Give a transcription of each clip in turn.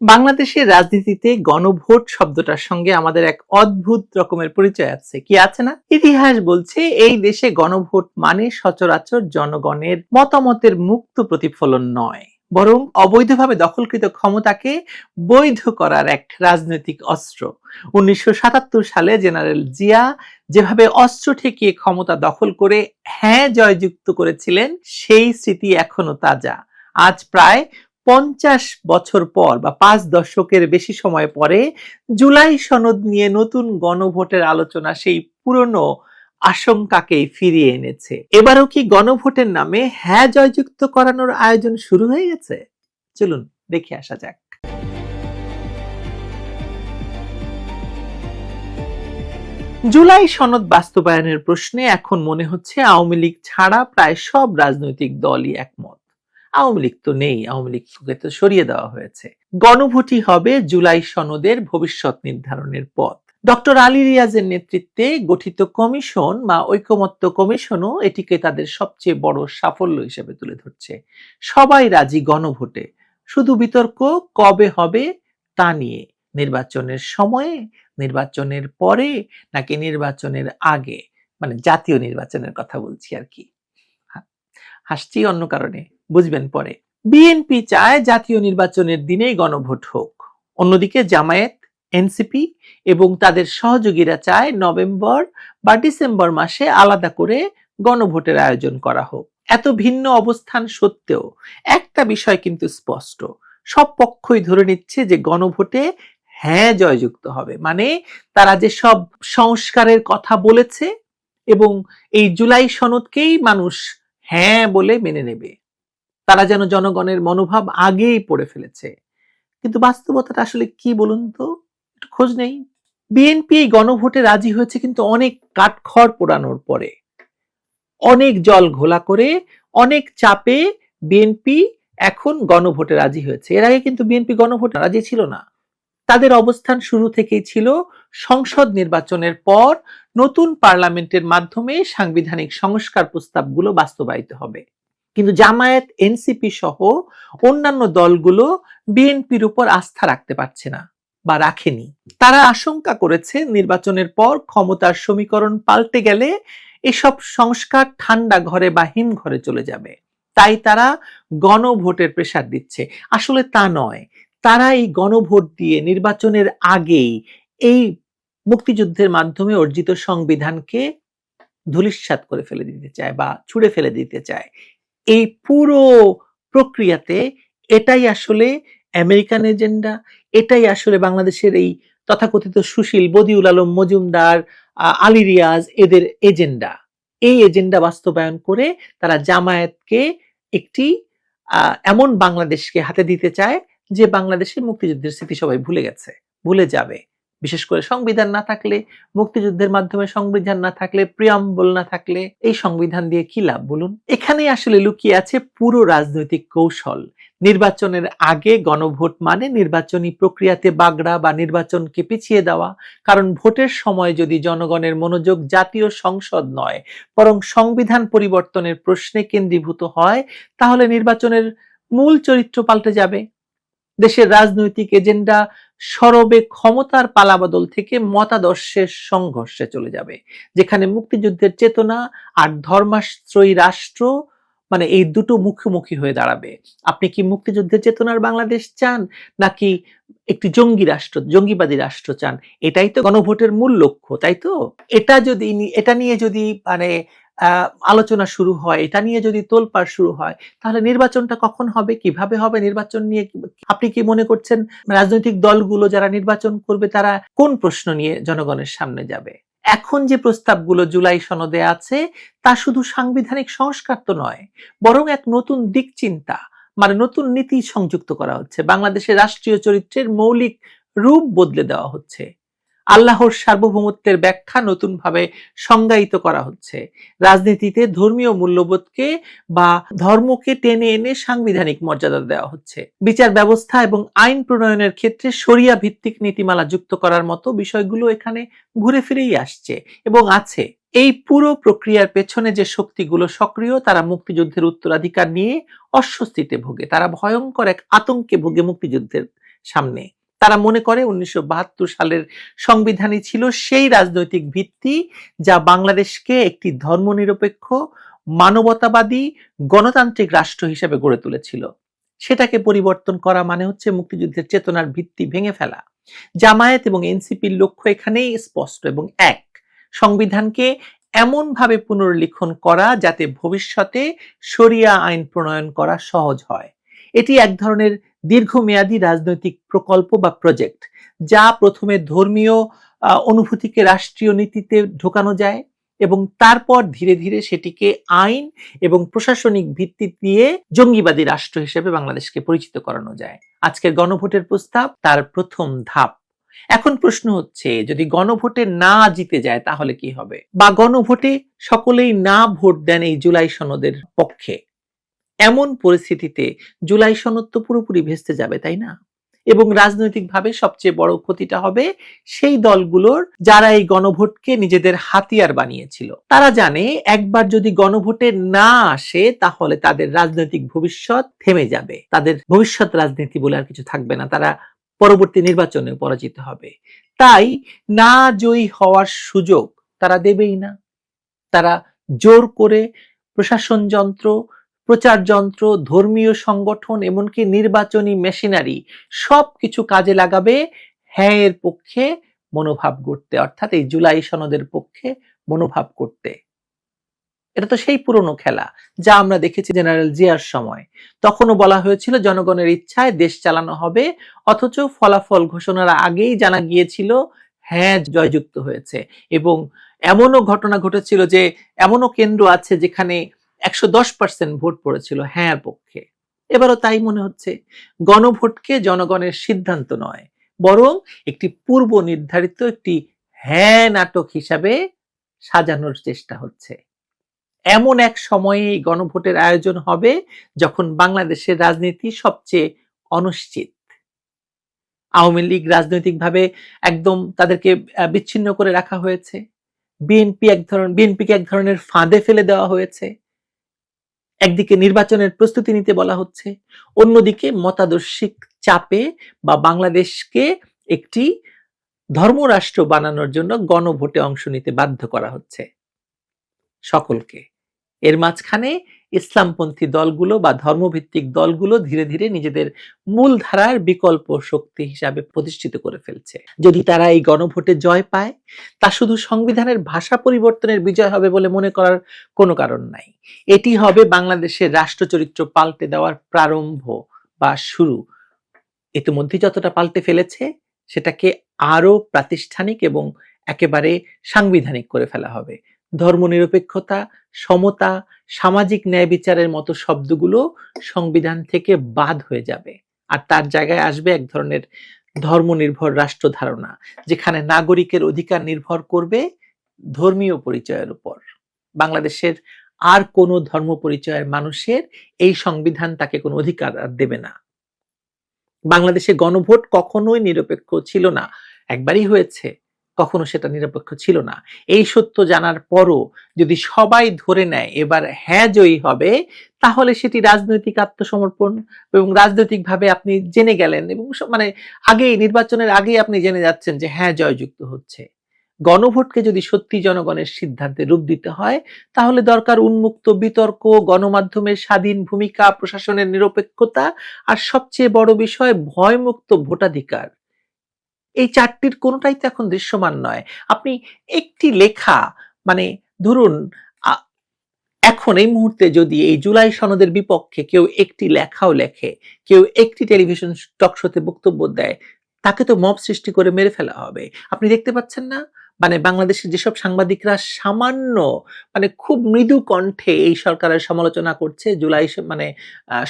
বাংলাদেশের রাজনীতিতে গণভোট শব্দটার সঙ্গে আমাদের এক অদ্ভুত রকমের পরিচয় আছে। কি আছে না? ইতিহাস বলছে, এই দেশে গণভোট মানে সচরাচর জনগণের মতামতের মুক্ত প্রতিফলন নয়, বরং অবৈধভাবে দখলকৃত ক্ষমতাকে বৈধ করার এক রাজনৈতিক অস্ত্র। উনিশশো সাতাত্তর সালে জেনারেল জিয়া যেভাবে অস্ত্র ঠেকিয়ে ক্ষমতা দখল করে হ্যাঁ জয়যুক্ত করেছিলেন, সেই স্মৃতি এখনও তাজা। আজ প্রায় পঞ্চাশ বছর পর বা পাঁচ দশকের বেশি সময় পরে জুলাই সনদ নিয়ে নতুন গণভোটের আলোচনা সেই পুরনো আশঙ্কাকেই ফিরিয়ে এনেছে। এবারও কি গণভোটের নামে হ্যাঁ জয়যুক্ত করানোর আয়োজন শুরু হয়ে গেছে? চলুন দেখে আসা যাক। জুলাই সনদ বাস্তবায়নের প্রশ্নে এখন মনে হচ্ছে আওয়ামী লীগ ছাড়া প্রায় সব রাজনৈতিক দলই একমত। আওয়ামী লীগ তো নেই, আওয়ামী লীগকে তো সরিয়ে দেওয়া হয়েছে। গণভোটই হবে জুলাই সনদের ভবিষ্যৎ নির্ধারণের পথ। ডক্টর আলী রিয়াজের নেতৃত্বে গঠিত কমিশন বা ঐকমত্য কমিশনও এটিকে তাদের সবচেয়ে বড় সাফল্য হিসেবে তুলে ধরছে। সবাই রাজি গণভোটে। শুধু বিতর্ক কবে হবে তা নিয়ে। নির্বাচনের সময়ে, নির্বাচনের পরে, নাকি নির্বাচনের আগে? মানে জাতীয় নির্বাচনের কথা বলছি আর কি। হাসছি অন্য কারণে। বুঝবেন পরে। বিএনপি চায় জাতীয় নির্বাচনের দিনেই গণভোট হোক। অন্যদিকে জামায়াত, এনসিপি এবং তাদের সহযোগীরা চায় নভেম্বর বা ডিসেম্বর মাসে আলাদা করে গণভোটের আয়োজন করা হোক। এত ভিন্ন অবস্থান সত্ত্বেও একটা বিষয় কিন্তু স্পষ্ট। সব পক্ষই ধরে নিচ্ছে যে গণভোটে হ্যাঁ জয়যুক্ত হবে। মানে তারা যে সব সংস্কারের কথা বলেছে এবং এই জুলাই সনদকেই মানুষ হ্যাঁ বলে মেনে নেবে। তারা যেন জনগণের মনোভাব আগেই পড়ে ফেলেছে। কিন্তু বাস্তবতাটা আসলে কি বলুন তো? খোঁজ নেই। বিএনপি এই গণভোটে রাজি হয়েছে কিন্তু অনেক কাঠখড় পোড়ানোর পরে। অনেক জল ঘোলা করে, অনেক চাপে বিএনপি এখন গণভোটে রাজি হয়েছে। এর আগে কিন্তু বিএনপি গণভোটে রাজি ছিল না। তাদের অবস্থান শুরু থেকেই ছিল সংসদ নির্বাচনের পর নতুন পার্লামেন্টের মাধ্যমে সাংবিধানিক সংস্কার প্রস্তাবগুলো বাস্তবায়িত হবে। কিন্তু জামায়াত এনসিপি সহ অন্যান্য দলগুলো বিএনপির উপর আস্থা রাখতে পারছে না বা রাখেনি। তারা আশঙ্কা করেছে নির্বাচনের পর ক্ষমতার সমীকরণ পাল্টে গেলে এসব সংস্কার ঠান্ডা ঘরে বা হিম ঘরে চলে যাবে। তাই তারা গণভোটের প্রেসার দিচ্ছে। আসলে তা নয়। তারা এই গণভোট দিয়ে নির্বাচনের আগেই এই মুক্তিযুদ্ধের মাধ্যমে অর্জিত সংবিধানকে ধুলিস্বাত করে ফেলে দিতে চায় বা ছুড়ে ফেলে দিতে চায়। এই পুরো প্রক্রিয়াতে এটাই আসলে আমেরিকান এজেন্ডা, এটাই আসলে বাংলাদেশের এই তথাকথিত সুশীল বদিউল আলম, মজুমদার আলী রিয়াজ এদের এজেন্ডা। এই এজেন্ডা বাস্তবায়ন করে তারা জামায়াতকে একটি এমন বাংলাদেশকে হাতে দিতে চায় যে বাংলাদেশের মুক্তিযুদ্ধের স্মৃতি সবাই ভুলে গেছে, ভুলে যাবে। বিশেষ করে সংবিধান না থাকলে, মুক্তিযুদ্ধের মাধ্যমে সংবিধান না থাকলে, প্রিয়াম্বল না থাকলে, এই সংবিধান দিয়ে কি লাভ বলুন? এখানেই আসলে লুকিয়ে আছে পুরো রাজনৈতিক কৌশল। নির্বাচনের আগে গণভোট মানে নির্বাচনী প্রক্রিয়াতে বাগড়া বা নির্বাচনকে পিছিয়ে দেওয়া। কারণ ভোটের সময় যদি জনগণের মনোযোগ জাতীয় সংসদ নয়, বরং সংবিধান পরিবর্তনের প্রশ্নে কেন্দ্রীভূত হয়, তাহলে নির্বাচনের মূল চরিত্র পাল্টে যাবে। দেশের রাজনৈতিক এজেন্ডা সরবে ক্ষমতার পালাবদল থেকে মতাদর্শের সংঘর্ষে চলে যাবে, যেখানে মুক্তিযুদ্ধের চেতনা আর ধর্মাশ্রয়ী রাষ্ট্র মানে এই দুটো মুখোমুখি হয়ে দাঁড়াবে। আপনি কি মুক্তিযুদ্ধের চেতনার বাংলাদেশ চান, নাকি একটি জঙ্গি রাষ্ট্র, জঙ্গিবাদী রাষ্ট্র চান? এটাই তো গণভোটের মূল লক্ষ্য, তাই তো? এটা যদি এটা নিয়ে যদি মানে আলোচনা শুরু হয়, এটা নিয়ে যদি তোলপাড় শুরু হয়, তাহলে নির্বাচনটা কখন হবে, কীভাবে হবে, নির্বাচন নিয়ে আপনি কি মনে করছেন রাজনৈতিক দলগুলো যারা নির্বাচন করবে, তারা কোন প্রশ্ন নিয়ে জনগণের সামনে যাবে? এখন যে প্রস্তাবগুলো জুলাই সনদে আছে, তা শুধু সাংবিধানিক সংস্কার তো নয়, বরং এক নতুন দিক চিন্তা মানে নতুন নীতি সংযুক্ত করা হচ্ছে। বাংলাদেশের রাষ্ট্রীয় চরিত্রের মৌলিক রূপ বদলে দেওয়া হচ্ছে। আল্লাহর সার্বভৌমত্বের ব্যাখ্যা নতুনভাবে সংজ্ঞায়িত করা হচ্ছে। রাজনীতিতে ধর্মীয় মূল্যবোধকে বা ধর্মকে টেনে এনে সাংবিধানিক মর্যাদা দেওয়া হচ্ছে। বিচার ব্যবস্থা এবং আইন প্রণয়নের ক্ষেত্রে সরিয়া ভিত্তিক নীতিমালা যুক্ত করার মতো বিষয়গুলো এখানে ঘুরে ফিরেই আসছে এবং আছে। এই পুরো প্রক্রিয়ার পেছনে যে শক্তিগুলো সক্রিয়, তারা মুক্তিযুদ্ধের উত্তরাধিকার নিয়ে অস্বস্তিতে ভোগে। তারা ভয়ঙ্কর এক আতঙ্কে ভোগে মুক্তিযুদ্ধের সামনে। তারা মনে করে উনিশশো সালের সংবিধানই ছিল সেই রাজনৈতিক ভিত্তি যা বাংলাদেশকে একটি ধর্মনিরপেক্ষ, মানবতাবাদী, গণতান্ত্রিক রাষ্ট্র হিসেবে গড়ে তুলেছিল। সেটাকে পরিবর্তন করা মানে হচ্ছে মুক্তিযুদ্ধের চেতনার ভিত্তি ভেঙে ফেলা। জামায়াত এবং এনসিপির লক্ষ্য এখানেই স্পষ্ট এবং এক, সংবিধানকে এমনভাবে পুনর্লিখন করা যাতে ভবিষ্যতে শরিয়া আইন প্রণয়ন করা সহজ হয়। এটি এক ধরনের দীর্ঘমেয়াদী রাজনৈতিক প্রকল্প বা প্রজেক্ট যা প্রথমে ধর্মীয় অনুভূতিকে রাষ্ট্রীয় নীতিতে ঢোকানো যায় এবং তারপর ধীরে ধীরে সেটিকে আইন এবং প্রশাসনিক ভিত্তি দিয়ে জঙ্গিবাদী রাষ্ট্র হিসেবে বাংলাদেশকে পরিচিত করানো যায়। আজকের গণভোটের প্রস্তাব, তার প্রথম ধাপ। এখন প্রশ্ন হচ্ছে, যদি গণভোটে না জিতে যায় তাহলে কি হবে? বা গণভোটে সকলেই না ভোট দেন এই জুলাই সনদের পক্ষে। এমন পরিস্থিতিতে জুলাই সনদ তো পুরোপুরি ভেস্তে যাবে, তাই না? এবং রাজনৈতিকভাবে সবচেয়ে বড় ক্ষতিটা হবে সেই দলগুলোর যারা এই গণভোটকে নিজেদের হাতিয়ার বানিয়েছিল। তারা জানে একবার যদি গণভোটে না আসে তাহলে তাদের রাজনৈতিক ভবিষ্যৎ থেমে যাবে। তাদের ভবিষ্যৎ রাজনীতি বলে আর কিছু থাকবে না, তারা পরবর্তী নির্বাচনে পরাজিত হবে। তাই না জয়ী হওয়ার সুযোগ তারা দেবেই না। তারা জোর করে প্রশাসন যন্ত্র প্রচার যন্ত্র ধর্মীয় সংগঠন, এমনকি নির্বাচনী মেশিনারি সবকিছু কাজে লাগাবে হ্যাঁ এর পক্ষে মনোভাব গড়তে, অর্থাৎ এই জুলাই সনদের পক্ষে মনোভাব করতে এটা তো সেই পুরনো খেলা, যা আমরা দেখেছি জেনারেল জিয়ার সময়। তখনও বলা হয়েছিল জনগণের ইচ্ছায় দেশ চালানো হবে, অথচ ফলাফল ঘোষণার আগেই জানা গিয়েছিল হ্যাঁ জয়যুক্ত হয়েছে। এবং এমনও ঘটনা ঘটেছিল যে, এমনও কেন্দ্র আছে যেখানে একশো দশ পার্সেন্ট ভোট পড়েছিল হ্যাঁ পক্ষে। এবারও তাই মনে হচ্ছে, গণভোটকে জনগণের সিদ্ধান্ত নয়, বরং একটি পূর্ব নির্ধারিত একটি হ্যাঁ নাটক হিসাবে সাজানোর চেষ্টা হচ্ছে। এমন এক সময়ে এই গণভোটের আয়োজন হবে যখন বাংলাদেশের রাজনীতি সবচেয়ে অনিশ্চিত। আওয়ামী লীগ রাজনৈতিকভাবে একদম তাদেরকে বিচ্ছিন্ন করে রাখা হয়েছে। বিএনপি এক ধরনের বিএনপিকে এক ধরনের ফাঁদে ফেলে দেওয়া হয়েছে। একদিকে নির্বাচনের প্রস্তুতি নিতে বলা হচ্ছে, অন্যদিকে মতাদর্শিক চাপে বা বাংলাদেশকে একটি ধর্মরাষ্ট্র বানানোর জন্য গণভোটে অংশ নিতে বাধ্য করা হচ্ছে সকলকে। এর মাঝখানে ইসলামপন্থী দলগুলো বা ধর্মভিত্তিক দলগুলো ধীরে ধীরে নিজেদের মূলধারার বিকল্প শক্তি হিসাবে প্রতিষ্ঠিত করে ফেলছে। যদি তারা এই গণভোটে জয় পায়, তা শুধু সংবিধানের ভাষা পরিবর্তনের বিজয় হবে বলে মনে করার কোনো কারণ নাই। এটি হবে বাংলাদেশের রাষ্ট্রচরিত্র পাল্টে দেওয়ার প্রারম্ভ বা শুরু। ইতিমধ্যে যতটা পাল্টে ফেলেছে, সেটাকে আরও প্রাতিষ্ঠানিক এবং একেবারে সাংবিধানিক করে ফেলা হবে। ধর্মনিরপেক্ষতা, সমতা, সামাজিক ন্যায় বিচারের মতো শব্দগুলো সংবিধান থেকে বাদ হয়ে যাবে। আর তার জায়গায় আসবে এক ধরনের ধর্মনির্ভর রাষ্ট্র ধারণা যেখানে নাগরিকের অধিকার নির্ভর করবে ধর্মীয় পরিচয়ের উপর। বাংলাদেশের আর কোনো ধর্ম পরিচয়ের মানুষের এই সংবিধান তাকে কোনো অধিকার আর দেবে না। বাংলাদেশে গণভোট কখনোই নিরপেক্ষ ছিল না। একবারই হয়েছে। কখনো সেটা নিরপেক্ষ ছিল না। এই সত্য জানার পরও যদি সবাই ধরে নেয় এবার হ্যাঁ জয়ী হবে, তাহলে সেটি রাজনৈতিক আত্মসমর্পণ এবং রাজনৈতিকভাবে আপনি জেনে গেলেন এবং মানে আগেই নির্বাচনের আগেই আপনি জেনে যাচ্ছেন যে হ্যাঁ জয়যুক্ত হচ্ছে। গণভোটকে যদি সত্যি জনগণের সিদ্ধান্তে রূপ দিতে হয়, তাহলে দরকার উন্মুক্ত বিতর্ক, গণমাধ্যমের স্বাধীন ভূমিকা, প্রশাসনের নিরপেক্ষতা আর সবচেয়ে বড় বিষয় ভয়মুক্ত ভোটাধিকার। এই চারটির কোনোটাই তো এখন দৃশ্যমান নয়। আপনি একটি লেখা মানে ধরুন এখন এই মুহূর্তে যদি এই জুলাই সনদের বিপক্ষে কেউ একটি লেখাও লেখে, কেউ একটি টেলিভিশন টক শোতে বক্তব্য দেয়, তাকে তো মব সৃষ্টি করে মেরে ফেলা হবে। আপনি দেখতে পাচ্ছেন না? মানে বাংলাদেশের যেসব সাংবাদিকরা সামান্য মানে খুব মৃদু কণ্ঠে এই সরকারের সমালোচনা করছে, জুলাই মানে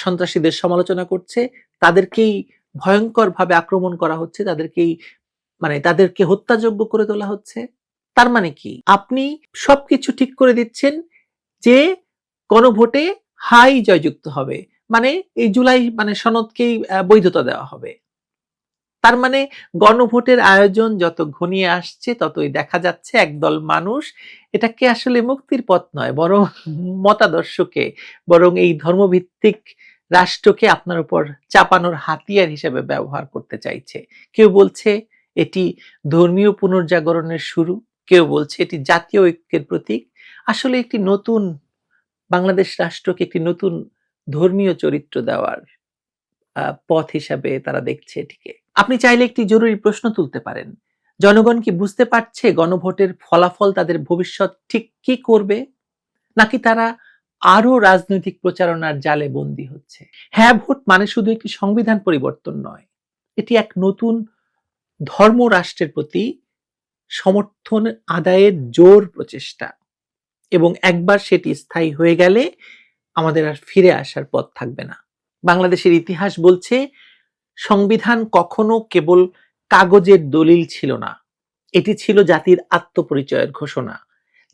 সন্ত্রাসীদের সমালোচনা করছে, তাদেরকেই ভয়ঙ্কর ভাবে আক্রমণ করা হচ্ছে, তাদেরকেই মানে তাদেরকে হত্যাযোগ্য করে তোলা হচ্ছে। তার মানে কি? আপনি সবকিছু ঠিক করে দিচ্ছেন যে গণভোটে হাই জয়যুক্ত হবে। মানে এই জুলাই মানে সনদকেই বৈধতা দেওয়া হবে। তার মানে গণভোটের আয়োজন যত ঘনিয়ে আসছে, ততই দেখা যাচ্ছে একদল মানুষ এটাকে আসলে মুক্তির পথ নয়, বরং মতাদর্শকে, বরং এই ধর্মভিত্তিক রাষ্ট্রকে আপনার উপর চাপানোর হাতিয়ার হিসেবে ব্যবহার করতে চাইছে। কেউ বলছে এটি ধর্মীয় পুনর্জাগরণের শুরু, কেউ বলছে এটি জাতীয় ঐক্যের প্রতীক। আসলে একটি নতুন বাংলাদেশ রাষ্ট্রকে একটি নতুন ধর্মীয় চরিত্র দেওয়ার পথ হিসাবে তারা দেখছে এটিকে। আপনি চাইলে একটি জরুরি প্রশ্ন তুলতে পারেন। জনগণ কি বুঝতে পারছে গণভোটের ফলাফল তাদের ভবিষ্যৎ ঠিক কি করবে? নাকি তারা আরও রাজনৈতিক প্রচারণার জালে বন্দী হচ্ছে। হ্যাঁ ভোট মানে শুধু একটি সংবিধান পরিবর্তন নয়, এটি এক নতুন ধর্ম রাষ্ট্রের প্রতি সমর্থন আদায়ের জোর প্রচেষ্টা এবং একবার সেটি স্থায়ী হয়ে গেলে আমাদের আর ফিরে আসার পথ থাকবে না। বাংলাদেশের ইতিহাস বলছে, সংবিধান কখনো কেবল কাগজের দলিল ছিল না, এটি ছিল জাতির আত্মপরিচয়ের ঘোষণা।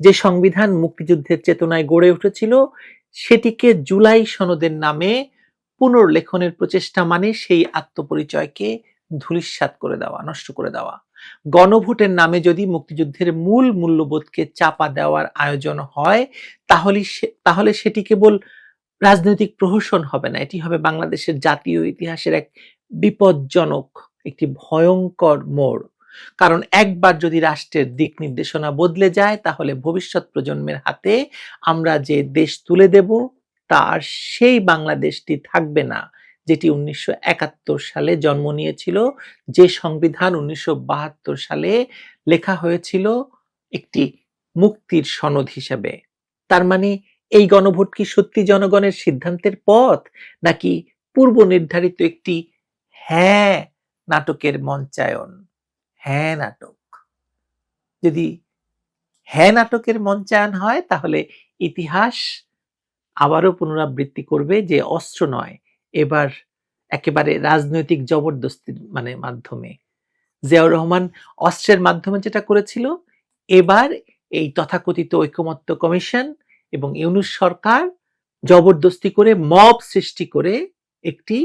যে সংবিধান মুক্তিযুদ্ধের চেতনায় গড়ে উঠেছিল, সেটিকে জুলাই সনদের নামে পুনর্লেখনের প্রচেষ্টা মানে সেই আত্মপরিচয়কে ধূলিসাৎ করে দেওয়া, নষ্ট করে দেওয়া। গণভোটের নামে যদি মুক্তিযুদ্ধের মূল মূল্যবোধকে চাপা দেওয়ার আয়োজন হয়, তাহলে তাহলে সেটি কেবল রাজনৈতিক প্রহসন হবে না, এটি হবে বাংলাদেশের জাতীয় ইতিহাসের এক বিপজ্জনক, একটি ভয়ঙ্কর মোড়। কারণ একবার যদি রাষ্ট্রের দিক নির্দেশনা বদলে যায়, তাহলে ভবিষ্যৎ প্রজন্মের হাতে আমরা যে দেশ তুলে দেব, তার সেই বাংলাদেশটি থাকবে না, যেটি উনিশশো একাত্তর সালে জন্ম নিয়েছিল। যে সংবিধান উনিশশো বাহাত্তর সালে লেখা হয়েছিল একটি মুক্তির সনদ হিসেবে। তার মানে এই গণভোট কি সত্যি জনগণের সিদ্ধান্তের পথ, নাকি পূর্ব নির্ধারিত একটি হ্যাঁ নাটকের মঞ্চায়ন? হ্যাঁ নাটক। যদি হ্যাঁ নাটকের মঞ্চায়ন হয়, তাহলে ইতিহাস আবারও পুনরাবৃত্তি করবে যে অস্ত্র নয়, এবার একেবারে রাজনৈতিক জবরদস্তির মানে মাধ্যমে। জিয়াউর রহমান অস্ত্রের মাধ্যমে যেটা করেছিল, এবার এই তথাকথিত ঐকমত্য কমিশন এবং ইউনুস সরকার জবরদস্তি করে, মব সৃষ্টি করে একটি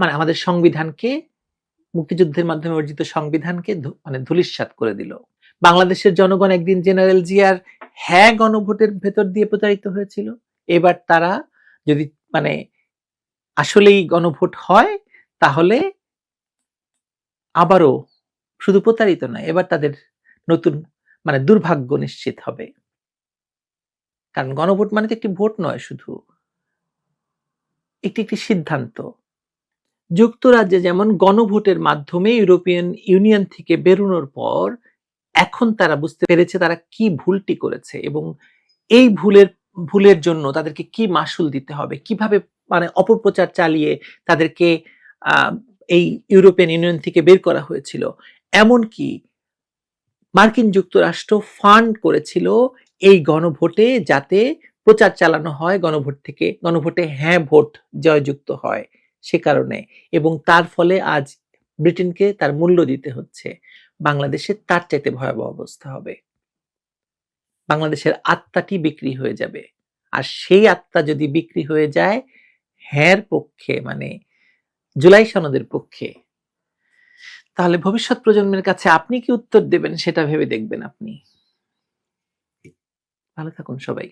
মানে আমাদের সংবিধানকে মুক্তিযুদ্ধের মাধ্যমে অর্জিত সংবিধানকে মানে ধূলিসাৎ করে দিল। বাংলাদেশের জনগণ একদিন জেনারেল জিয়ার হ্যাঁ গণভোটের ভেতর দিয়ে প্রচারিত হয়েছিল। এবার তারা যদি মানে আসলেই গণভোট হয়, তাহলে আবারও শুধু প্রতারিত নয়, এবার তাদের নতুন মানে দুর্ভাগ্য নিশ্চিত হবে। কারণ গণভোট মানে তো একটি ভোট নয় শুধু, একটি একটি সিদ্ধান্ত। যুক্তরাজ্যে যেমন গণভোটের মাধ্যমে ইউরোপিয়ান ইউনিয়ন থেকে বেরোনোর পর এখন তারা বুঝতে পেরেছে তারা কি ভুলটি করেছে এবং এই ভুলের ভুলের জন্য তাদেরকে কি মাসুল দিতে হবে, কীভাবে মানে অপপ্রচার চালিয়ে তাদেরকে এই ইউরোপিয়ান ইউনিয়ন থেকে বের করা হয়েছিল। এমনকি মার্কিন যুক্তরাষ্ট্র ফান্ড করেছিল এই গণভোটে যাতে প্রচার চালানো হয়, গণভোট থেকে, গণভোটে হ্যাঁ ভোট জয়যুক্ত হয়। সে কারণে। এবং তার ফলে আজ ব্রিটেনকে তার মূল্য দিতে হচ্ছে। বাংলাদেশে তার চাইতে ভয়াবহ অবস্থা হবে। বাংলাদেশের আত্মাটি বিক্রি হয়ে যাবে? আর সেই আত্মা যদি বিক্রি হয়ে যায়, হ্যাঁর পক্ষে মানে জুলাই সনদের পক্ষে, তাহলে ভবিষ্যৎ প্রজন্মের কাছে আপনি কি উত্তর দেবেন সেটা ভেবে দেখবেন আপনি। ভালো থাকুন সবাই।